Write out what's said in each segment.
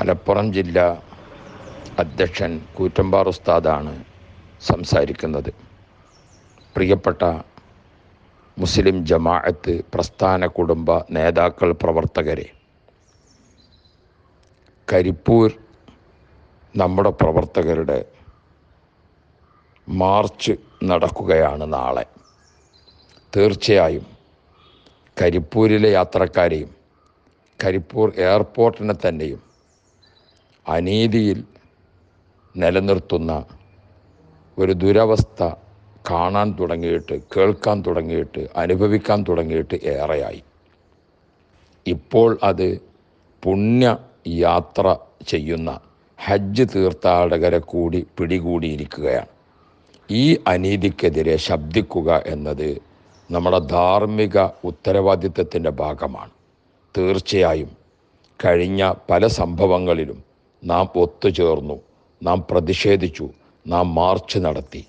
മലപ്പുറം ജില്ലാ അധ്യക്ഷൻ കൂറ്റമ്പാർ ഉസ്താദാണ് സംസാരിക്കുന്നത്. പ്രിയപ്പെട്ട മുസ്ലിം ജമാഅത്ത് പ്രസ്ഥാന കുടുംബ നേതാക്കൾ പ്രവർത്തകരെ കരിപ്പൂർ നമ്മുടെ പ്രവർത്തകരുടെ മാർച്ച് നടക്കുകയാണ് നാളെ. തീർച്ചയായും കരിപ്പൂരിലെ യാത്രക്കാരെയും കരിപ്പൂർ എയർപോർട്ടിനെ തന്നെയും അനീതിയിൽ നിലനിർത്തുന്ന ഒരു ദുരവസ്ഥ കാണാൻ തുടങ്ങിയിട്ട് കേൾക്കാൻ തുടങ്ങിയിട്ട് അനുഭവിക്കാൻ തുടങ്ങിയിട്ട് ഏറെയായി. ഇപ്പോൾ അത് പുണ്യ യാത്ര ചെയ്യുന്ന ഹജ്ജ് തീർത്ഥാടകരെ കൂടി പിടികൂടിയിരിക്കുകയാണ്. ഈ അനീതിക്കെതിരെ ശബ്ദിക്കുക എന്നത് നമ്മുടെ ധാർമ്മിക ഉത്തരവാദിത്തത്തിന്റെ ഭാഗമാണ്. തീർച്ചയായും കഴിഞ്ഞ പല സംഭവങ്ങളിലും നാം ഒത്തുചേർന്നു നാം പ്രതിഷേധിച്ചു നാം മാർച്ച് നടത്തി.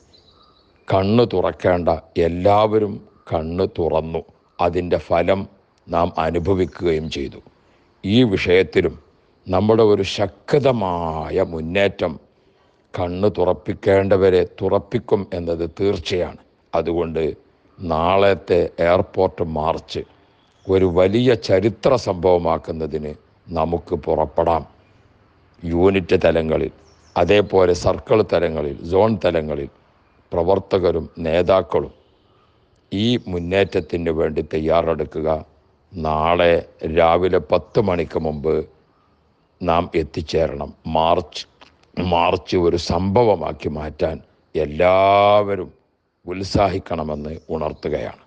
കണ്ണ് തുറക്കേണ്ട എല്ലാവരും കണ്ണ് തുറന്നു. അതിന്റെ ഫലം നാം അനുഭവിക്കുകയും ചെയ്തു. ഈ വിഷയത്തിലും നമ്മുടെ ഒരു ശക്തമായ മുന്നേറ്റം കണ്ണ് തുറപ്പിക്കേണ്ടവരെ തുറപ്പിക്കും എന്നത് തീർച്ചയാണ്. അതുകൊണ്ട് നാളത്തെ എയർപോർട്ട് മാർച്ച് ഒരു വലിയ ചരിത്ര സംഭവമാക്കുന്നതിന് നമുക്ക് പുറപ്പെടാം. യൂണിറ്റ് തലങ്ങളിൽ അതേപോലെ സർക്കിൾ തലങ്ങളിൽ സോൺ തലങ്ങളിൽ പ്രവർത്തകരും നേതാക്കളും ഈ മുന്നേറ്റത്തിന് വേണ്ടി തയ്യാറെടുക്കുക. നാളെ രാവിലെ പത്ത് മണിക്ക് മുമ്പ് നാം എത്തിച്ചേരണം. മാർച്ച് മാർച്ച് ഒരു സംഭവമാക്കി മാറ്റാൻ എല്ലാവരും ഉത്സാഹിക്കണമെന്ന് ഉണർത്തുകയാണ്.